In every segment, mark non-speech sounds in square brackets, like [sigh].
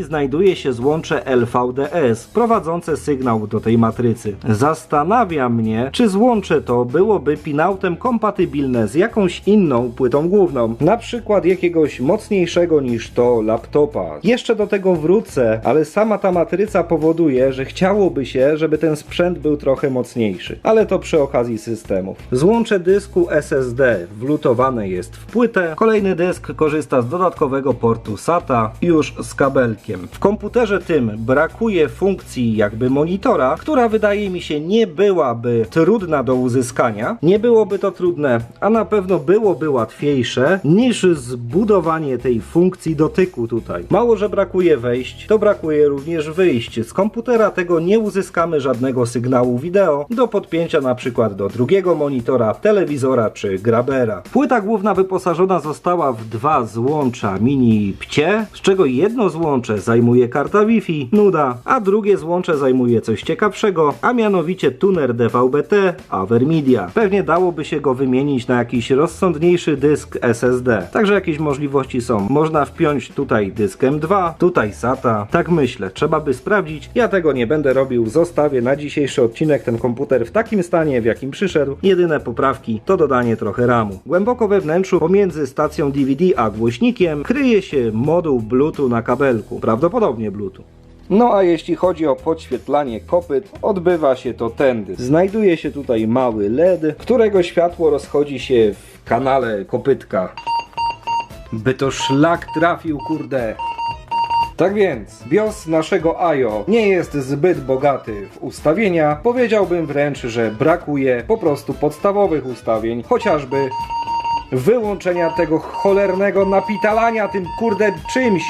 znajduje się złącze LVDS prowadzące sygnał do tej matrycy. Zastanawia mnie, czy złącze to byłoby pinautem kompatybilne z jakąś inną płytą główną, na przykład jakiegoś mocniejszego niż to laptopa. Jeszcze do tego wrócę, ale sama ta matryca powoduje, że chciałoby się, żeby ten sprzęt był trochę mocniejszy, ale to przy okazji systemów. Złącze dysku SSD wlutowane jest w płytę, kolejny dysk korzysta z dodatkowego portu SATA już z kabelkiem. W komputerze tym brakuje funkcji jakby monitora, która wydaje mi się nie byłaby trudna do uzyskania. Nie byłoby to trudne, a na pewno byłoby łatwiejsze niż zbudowanie tej funkcji dotyku tutaj. Mało, że brakuje wejść, to brakuje również wyjść. Z komputera tego nie uzyskamy żadnego sygnału wideo do podpięcia na przykład do drugiego monitora, telewizora czy grabera. Płyta główna wyposażona została w dwa złącza mini pcie, z czego jedno złącze zajmuje karta Wi-Fi, nuda, a drugie złącze zajmuje coś ciekawszego, a mianowicie tuner DVB-T Avermedia. Pewnie dałoby się go wymienić na jakiś rozsądniejszy dysk SSD. Także jakieś możliwości są. Można wpiąć tutaj dysk M2, tutaj SATA. Tak myślę, trzeba by sprawdzić. Ja tego nie będę robił. Zostawię na dzisiejszy odcinek ten komputer w takim stanie, w jakim przyszedł. Jedyne poprawki to dodanie trochę RAMu. Głęboko we wnętrzu pomiędzy stacją DVD a głośnikiem kryje się moduł Bluetooth na kabelku. Prawdopodobnie Bluetooth. No a jeśli chodzi o podświetlanie kopyt, odbywa się to tędy. Znajduje się tutaj mały LED, którego światło rozchodzi się w kanale kopytka. By to szlak trafił, kurde. Tak więc, BIOS naszego IO nie jest zbyt bogaty w ustawienia. Powiedziałbym wręcz, że brakuje po prostu podstawowych ustawień, chociażby wyłączenia tego cholernego napitalania tym kurde czymś.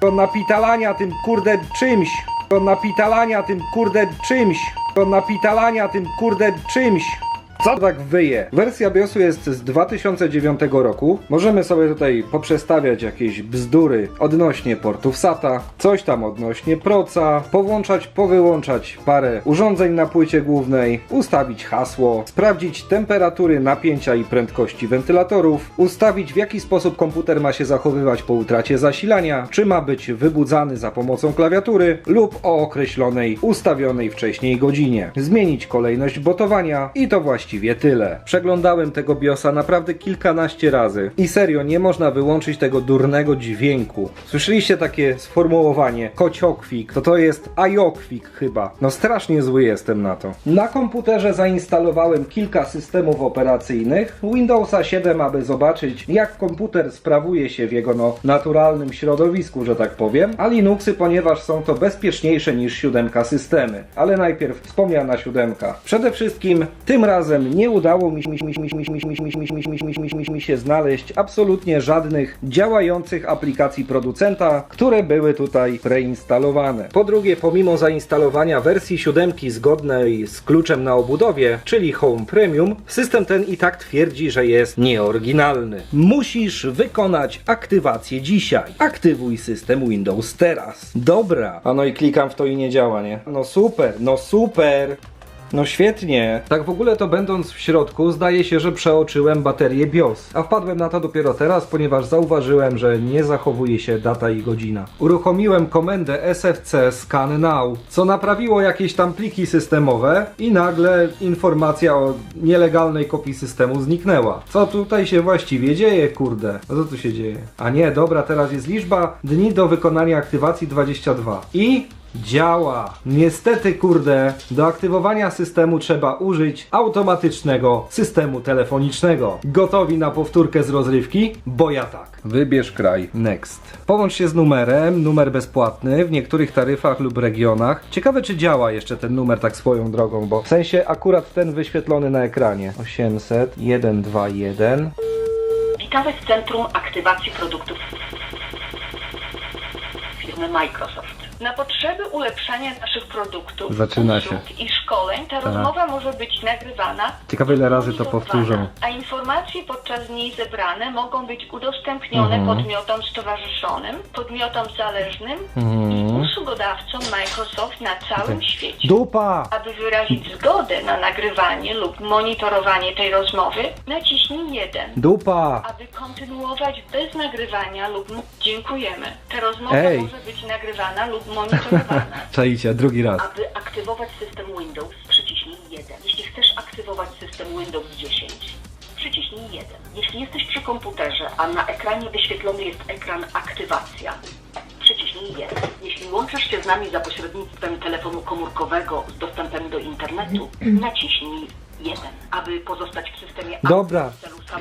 To napitalania tym kurde czymś. To napitalania tym kurde czymś. To napitalania tym kurde czymś. Co tak wyje? Wersja BIOSu jest z 2009 roku. Możemy sobie tutaj poprzestawiać jakieś bzdury odnośnie portów SATA, coś tam odnośnie proca, powłączać, powyłączać parę urządzeń na płycie głównej, ustawić hasło, sprawdzić temperatury, napięcia i prędkości wentylatorów, ustawić w jaki sposób komputer ma się zachowywać po utracie zasilania, czy ma być wybudzany za pomocą klawiatury lub o określonej, ustawionej wcześniej godzinie, zmienić kolejność botowania i to właściwie tyle. Przeglądałem tego BIOSa naprawdę kilkanaście razy i serio nie można wyłączyć tego durnego dźwięku. Słyszeliście takie sformułowanie kociokwik, to to jest ajokwik chyba. No strasznie zły jestem na to. Na komputerze zainstalowałem kilka systemów operacyjnych Windowsa 7, aby zobaczyć jak komputer sprawuje się w jego no, naturalnym środowisku, że tak powiem, a Linuxy, ponieważ są to bezpieczniejsze niż siódemka systemy. Ale najpierw wspomniana siódemka. Przede wszystkim tym razem razem nie udało mi się znaleźć absolutnie żadnych działających aplikacji producenta, które były tutaj preinstalowane. Po drugie, pomimo zainstalowania wersji 7 zgodnej z kluczem na obudowie, czyli Home Premium, system ten i tak twierdzi, że jest nieoryginalny. Musisz wykonać aktywację dzisiaj. Aktywuj system Windows teraz. Dobra. A no i klikam w to i nie działa, nie? No super, no super. No świetnie. Tak w ogóle to będąc w środku zdaje się, że przeoczyłem baterię BIOS. A wpadłem na to dopiero teraz, ponieważ zauważyłem, że nie zachowuje się data i godzina. Uruchomiłem komendę sfc scan now, co naprawiło jakieś tam pliki systemowe i nagle informacja o nielegalnej kopii systemu zniknęła. Co tutaj się właściwie dzieje, kurde? No co tu się dzieje? A nie, dobra, teraz jest liczba dni do wykonania aktywacji 22. I Działa. Niestety, kurde, do aktywowania systemu trzeba użyć automatycznego systemu telefonicznego. Gotowi na powtórkę z rozrywki? Bo ja tak. Wybierz kraj. Next. Połącz się z numerem, numer bezpłatny w niektórych taryfach lub regionach. Ciekawe, czy działa jeszcze ten numer tak swoją drogą, bo w sensie akurat ten wyświetlony na ekranie. 800 121 Witamy w Centrum Aktywacji Produktów firmy Microsoft. Na potrzeby ulepszania naszych produktów, Zaczyna usług i szkoleń ta rozmowa może być nagrywana. Ciekawe, ile razy to powtórzą. A informacje podczas niej zebrane mogą być udostępnione Mhm. podmiotom stowarzyszonym, podmiotom zależnym Mhm. i usługodawcom nadawcą Microsoft na całym świecie. Dupa! Aby wyrazić zgodę na nagrywanie lub monitorowanie tej rozmowy, naciśnij 1. Dupa! Aby kontynuować bez nagrywania lub... Dziękujemy. Ta rozmowa Ej. może być nagrywana lub monitorowana. [laughs] Czajcie, drugi raz. Aby aktywować system Windows, przyciśnij 1. Jeśli chcesz aktywować system Windows 10, przyciśnij 1. Jeśli jesteś przy komputerze, a na ekranie wyświetlony jest ekran aktywacja, przyciśnij 1. Jeśli łączysz się z nami za pośrednictwem telefonu komórkowego z dostępem do internetu, naciśnij 1. Aby pozostać w systemie Dobra,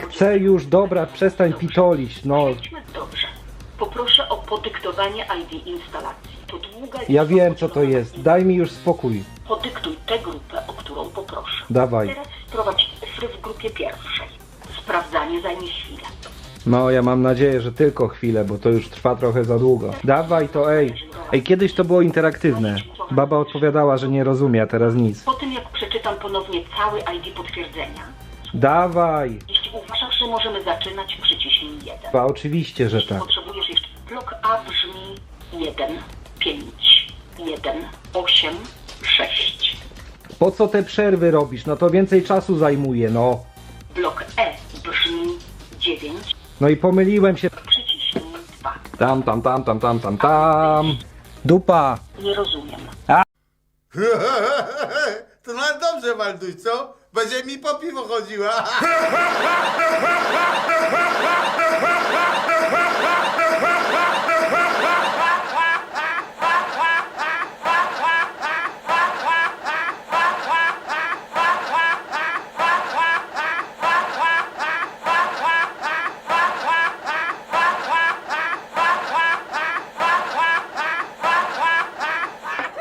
chcę już, dobra, przestań Dobrze. pitolić, no. Przejdźmy dobrze. Poproszę o podyktowanie ID instalacji. To długa Ja lista wiem co to podzielonych jest, daj mi już spokój. Podyktuj tę grupę, o którą poproszę. Dawaj. Teraz wprowadź cyfry w grupie pierwszej. Sprawdzanie zajmie chwilę. No, ja mam nadzieję, że tylko chwilę, bo to już trwa trochę za długo. Dawaj to, ej. Ej, kiedyś to było interaktywne. Baba odpowiadała, że nie rozumie, a teraz nic. Po tym jak przeczytam ponownie cały ID potwierdzenia, Dawaj! jeśli uważasz, że możemy zaczynać, przyciśnij 1. Ba, oczywiście, że tak. potrzebujesz jeszcze... Blok A brzmi 1, 5, 1, 8, 6. Po co te przerwy robisz? No to więcej czasu zajmuje, no. No i pomyliłem się. przyciśnij 2. Tam, tam, tam, tam, tam, tam, tam. Dupa! Nie rozumiem. [laughs] To no dobrze, Walduś, co? Będzie mi po piwo chodziła. [laughs]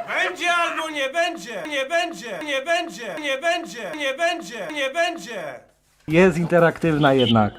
Będzie albo nie będzie! Nie będzie! Nie będzie! Nie będzie! Nie będzie! Nie będzie! Jest interaktywna jednak.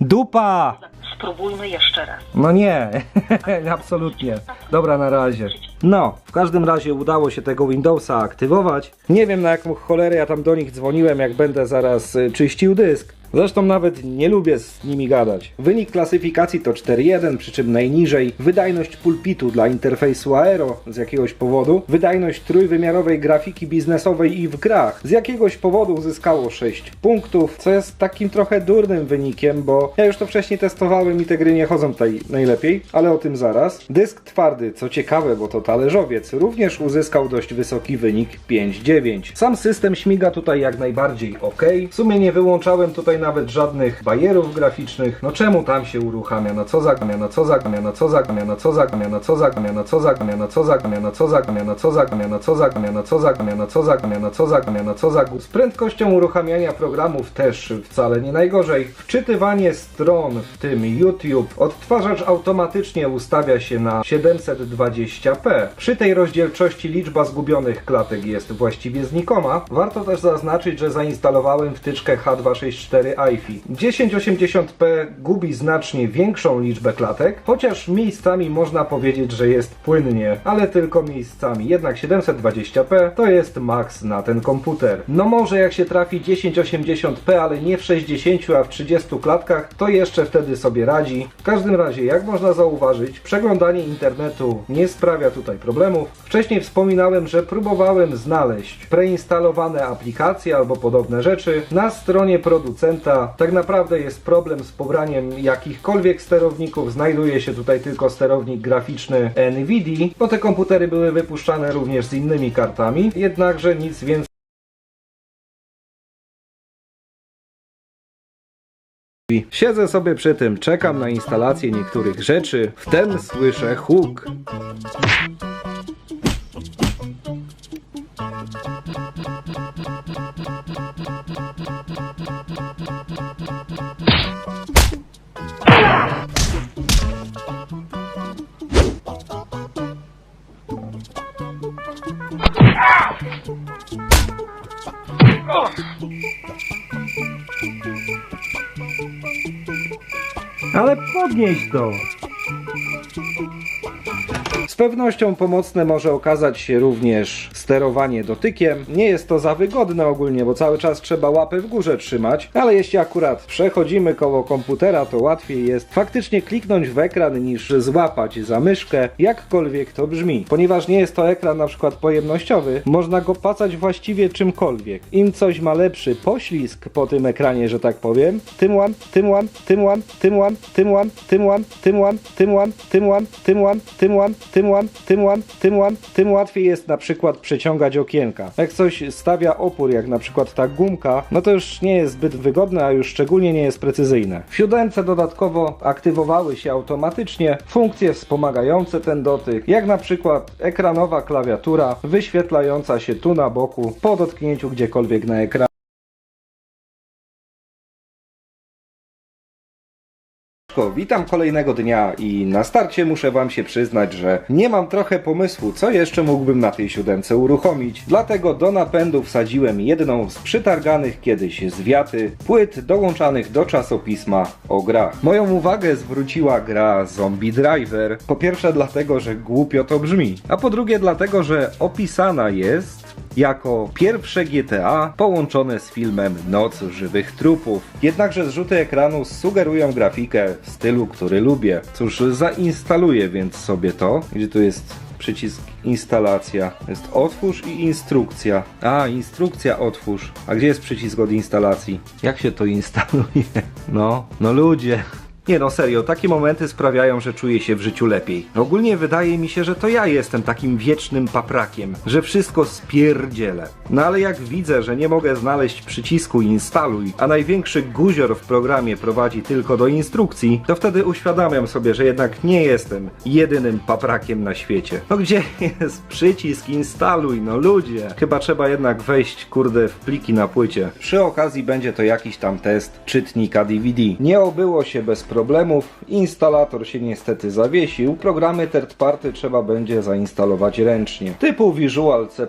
Dupa! Spróbujmy jeszcze raz. No nie, [laughs] absolutnie. Dobra, na razie. No, w każdym razie udało się tego Windowsa aktywować. Nie wiem na jaką cholerę ja tam do nich dzwoniłem, jak będę zaraz y, czyścił dysk. Zresztą nawet nie lubię z nimi gadać. Wynik klasyfikacji to 4.1, przy czym najniżej. Wydajność pulpitu dla interfejsu Aero z jakiegoś powodu. Wydajność trójwymiarowej grafiki biznesowej i w grach z jakiegoś powodu uzyskało 6 punktów, co jest takim trochę durnym wynikiem, bo ja już to wcześniej testowałem i te gry nie chodzą tutaj najlepiej, ale o tym zaraz. Dysk twardy, co ciekawe, bo to talerzowiec, również uzyskał dość wysoki wynik 5.9. Sam system śmiga tutaj jak najbardziej ok. W sumie nie wyłączałem tutaj nawet żadnych bajerów graficznych. No czemu tam się uruchamia? No co za no co za no co za no co za no co za no co za no co za no co za no co za no co za no co za no co za no co za no co za Z prędkością uruchamiania programów też wcale nie najgorzej. Wczytywanie stron, w tym YouTube, odtwarzacz automatycznie ustawia się na 720p. Przy tej rozdzielczości liczba zgubionych klatek jest właściwie znikoma. Warto też zaznaczyć, że zainstalowałem wtyczkę H264 iFi. 1080p gubi znacznie większą liczbę klatek, chociaż miejscami można powiedzieć, że jest płynnie, ale tylko miejscami. Jednak 720p to jest maks na ten komputer. No może jak się trafi 1080p, ale nie w 60, a w 30 klatkach, to jeszcze wtedy sobie radzi. W każdym razie, jak można zauważyć, przeglądanie internetu nie sprawia tutaj problemów. Wcześniej wspominałem, że próbowałem znaleźć preinstalowane aplikacje albo podobne rzeczy. Na stronie producenta tak naprawdę jest problem z pobraniem jakichkolwiek sterowników. Znajduje się tutaj tylko sterownik graficzny NVIDIA, bo te komputery były wypuszczane również z innymi kartami, jednakże nic więcej Siedzę sobie przy tym, czekam na instalację niektórych rzeczy, wtem słyszę huk. Zgnieść to! Z pewnością pomocne może okazać się również sterowanie dotykiem. Nie jest to za wygodne ogólnie, bo cały czas trzeba łapę w górze trzymać, ale jeśli akurat przechodzimy koło komputera, to łatwiej jest faktycznie kliknąć w ekran niż złapać za myszkę, jakkolwiek to brzmi. Ponieważ nie jest to ekran na przykład pojemnościowy, można go pacać właściwie czymkolwiek. Im coś ma lepszy poślizg po tym ekranie, że tak powiem, tym łam, tym łam, tym łam, tym łam, tym łam, tym łam, tym łam, tym łam, tym łam, tym łam, tym łam, tym łam, tym łam, tym łam, tym łatwiej jest na przykład przeciągać okienka. Jak coś stawia opór, jak na przykład ta gumka, no to już nie jest zbyt wygodne, a już szczególnie nie jest precyzyjne. W siódemce dodatkowo aktywowały się automatycznie funkcje wspomagające ten dotyk, jak na przykład ekranowa klawiatura wyświetlająca się tu na boku po dotknięciu gdziekolwiek na ekranie. Witam kolejnego dnia i na starcie muszę wam się przyznać, że nie mam trochę pomysłu, co jeszcze mógłbym na tej siódemce uruchomić. Dlatego do napędu wsadziłem jedną z przytarganych kiedyś z wiaty płyt dołączanych do czasopisma o grach. Moją uwagę zwróciła gra Zombie Driver. Po pierwsze dlatego, że głupio to brzmi, a po drugie dlatego, że opisana jest jako pierwsze GTA połączone z filmem Noc żywych trupów. Jednakże zrzuty ekranu sugerują grafikę w stylu, który lubię. Cóż, zainstaluję więc sobie to. Gdzie tu jest przycisk instalacja? Jest otwórz i instrukcja. A, instrukcja otwórz. A gdzie jest przycisk od instalacji? Jak się to instaluje? No, no ludzie. Nie no, serio, takie momenty sprawiają, że czuję się w życiu lepiej. Ogólnie wydaje mi się, że to ja jestem takim wiecznym paprakiem, że wszystko spierdzielę. No ale jak widzę, że nie mogę znaleźć przycisku instaluj, a największy guzior w programie prowadzi tylko do instrukcji, to wtedy uświadamiam sobie, że jednak nie jestem jedynym paprakiem na świecie. No gdzie [laughs] jest przycisk instaluj, no ludzie? Chyba trzeba jednak wejść, kurde, w pliki na płycie. Przy okazji będzie to jakiś tam test czytnika DVD. Nie obyło się bez problemów, instalator się niestety zawiesił, programy third party trzeba będzie zainstalować ręcznie. Typu Visual C++,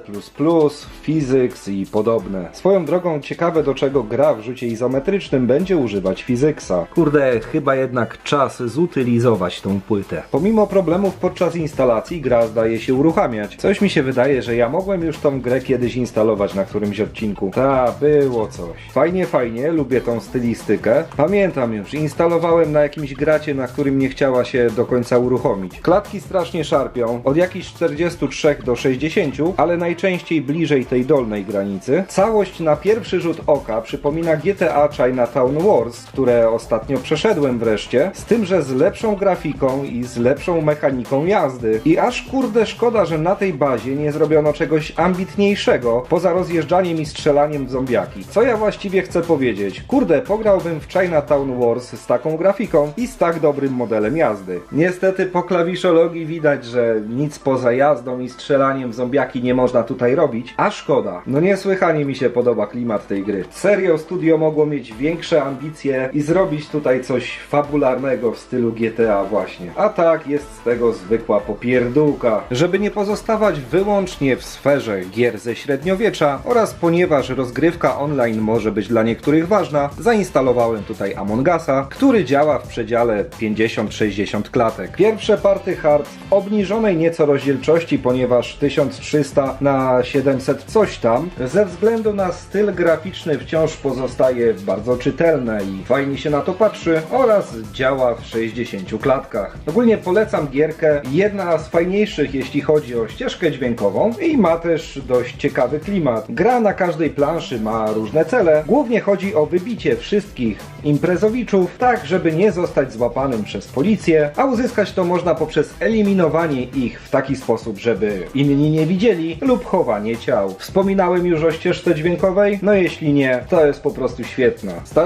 Physics i podobne. Swoją drogą ciekawe do czego gra w rzucie izometrycznym będzie używać Physicsa. Kurde, chyba jednak czas zutylizować tą płytę. Pomimo problemów podczas instalacji gra zdaje się uruchamiać. Coś mi się wydaje, że ja mogłem już tą grę kiedyś instalować na którymś odcinku. Ta, było coś. Fajnie, fajnie, lubię tą stylistykę. Pamiętam już, instalowałem na jakimś gracie, na którym nie chciała się do końca uruchomić. Klatki strasznie szarpią, od jakichś 43 do 60, ale najczęściej bliżej tej dolnej granicy. Całość na pierwszy rzut oka przypomina GTA Chinatown Wars, które ostatnio przeszedłem wreszcie, z tym, że z lepszą grafiką i z lepszą mechaniką jazdy. I aż kurde szkoda, że na tej bazie nie zrobiono czegoś ambitniejszego, poza rozjeżdżaniem i strzelaniem w zombiaki. Co ja właściwie chcę powiedzieć? Kurde, pograłbym w Chinatown Wars z taką grafiką i z tak dobrym modelem jazdy. Niestety po klawiszologii widać, że nic poza jazdą i strzelaniem w zombiaki nie można tutaj robić, a szkoda. No niesłychanie mi się podoba klimat tej gry. Serio studio mogło mieć większe ambicje i zrobić tutaj coś fabularnego w stylu GTA właśnie. A tak jest z tego zwykła popierdółka. Żeby nie pozostawać wyłącznie w sferze gier ze średniowiecza oraz ponieważ rozgrywka online może być dla niektórych ważna, zainstalowałem tutaj Among Usa, który działa w przedziale 50-60 klatek. Pierwsze party hard w obniżonej nieco rozdzielczości, ponieważ 1300 na 700 coś tam, ze względu na styl graficzny wciąż pozostaje bardzo czytelne i fajnie się na to patrzy oraz działa w 60 klatkach. Ogólnie polecam gierkę, jedna z fajniejszych jeśli chodzi o ścieżkę dźwiękową i ma też dość ciekawy klimat. Gra na każdej planszy ma różne cele, głównie chodzi o wybicie wszystkich imprezowiczów, tak żeby nie zostać złapanym przez policję, a uzyskać to można poprzez eliminowanie ich w taki sposób, żeby inni nie widzieli lub chowanie ciał. Wspominałem już o ścieżce dźwiękowej? No jeśli nie, to jest po prostu świetna. Start